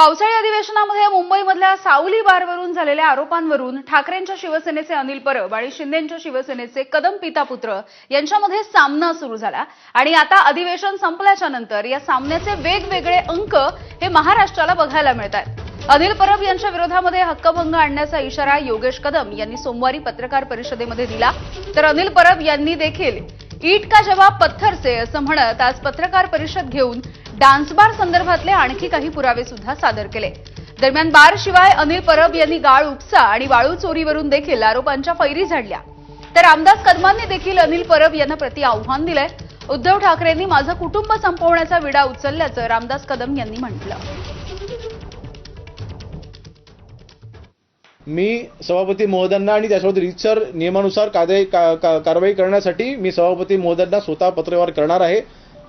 पावसाळी अधिवेशनामध्ये मुंबईमधल्या सावली बारवरून झालेल्या आरोपांवरून ठाकरेंच्या शिवसेनेचे अनिल परब आणि शिंदेच्या शिवसेनेचे कदम पितापुत्र यांच्यामध्ये सामना सुरू झाला. आणि आता अधिवेशन संपल्याच्या नंतर या सामन्याचे वेगवेगळे अंक हे महाराष्ट्राला बघायला मिळत आहेत अनिल परब यांच्या विरोधामध्ये हक्कभंग आणण्याचा इशारा योगेश कदम यांनी सोमवारी पत्रकार परिषदेमध्ये दिला. तर अनिल परब यांनी देखील ईट का जवाब पत्थर से? असं म्हणत आज पत्रकार परिषद घेऊन डान्स बार संदर्भातले आणखी काही पुरावे सुद्धा सादर केले. दरम्यान बार शिवाय अनिल परब यांनी गाळ उपसा आणि वाळू चोरीवरून देखील आरोपांच्या फैरी झाडल्या. तर रामदास कदमांनी देखील अनिल परब यांना प्रति आव्हान दिलंय. उद्धव ठाकरेंनी माझं कुटुंब संपवण्याचा विडा उचलल्याचं रामदास कदम यांनी म्हटलं. मी सभापती महोदयांना आणि त्यासोबत रितसर नियमानुसार कायदे का- का- कारवाई करण्यासाठी मी सभापती महोदयांना स्वतः पत्रव्यवहार करणार आहे.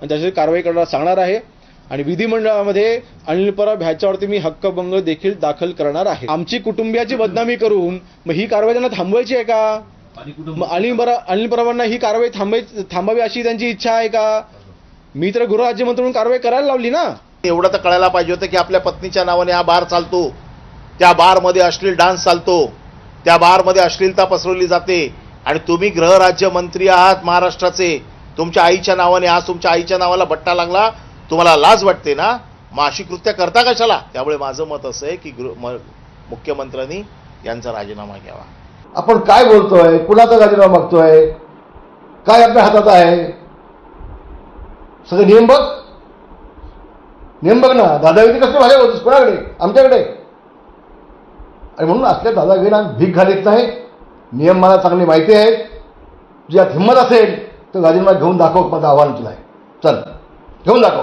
आणि त्यासाठी कारवाई करणार सांगणार आहे. आणि विधिमंडळामध्ये अनिल परब ह्याच्यावरती मी हक्कभंग देखील दाखल करणार आहे. आमची कुटुंबियाची बदनामी करून मग ही कारवाई त्यांना थांबवायची आहे का? अनिल पर अनिल परबांना ही कारवाई थांबाय थांबावी अशी त्यांची इच्छा आहे का? मी तर गृहराज्यमंत्री म्हणून कारवाई करायला लावली ना. एवढं तर कळायला पाहिजे होतं की आपल्या पत्नीच्या नावाने हा बार चालतो. त्या बारमध्ये अश्लील डान्स चालतो. त्या बारमध्ये अश्लीलता पसरवली जाते. आणि तुम्ही गृहराज्यमंत्री आहात महाराष्ट्राचे. तुमच्या आईच्या नावाने आज तुमच्या आईच्या नावाला बट्टा लागला. तुम्हाला लाज वाटते ना? मग अशी कृत्य करता कशाला? त्यामुळे माझं मत असं आहे की मुख्यमंत्र्यांनी यांचा राजीनामा घ्यावा. आपण काय बोलतोय? कुणाचा राजीनामा मागतोय? काय आपल्या हातात आहे? सगळं नियम बघ नियम बघ ना? दादागिरी कसं माझ्या होतीस कोणाकडे? आमच्याकडे? आणि म्हणून असल्या दादागिरीला भीक घालीत नाही. नियम मला चांगली माहिती आहेत. ज्यात हिंमत असेल तर राजीनामा घेऊन दाखव माझं आव्हान तुला आहे. चल घेऊन दाखव.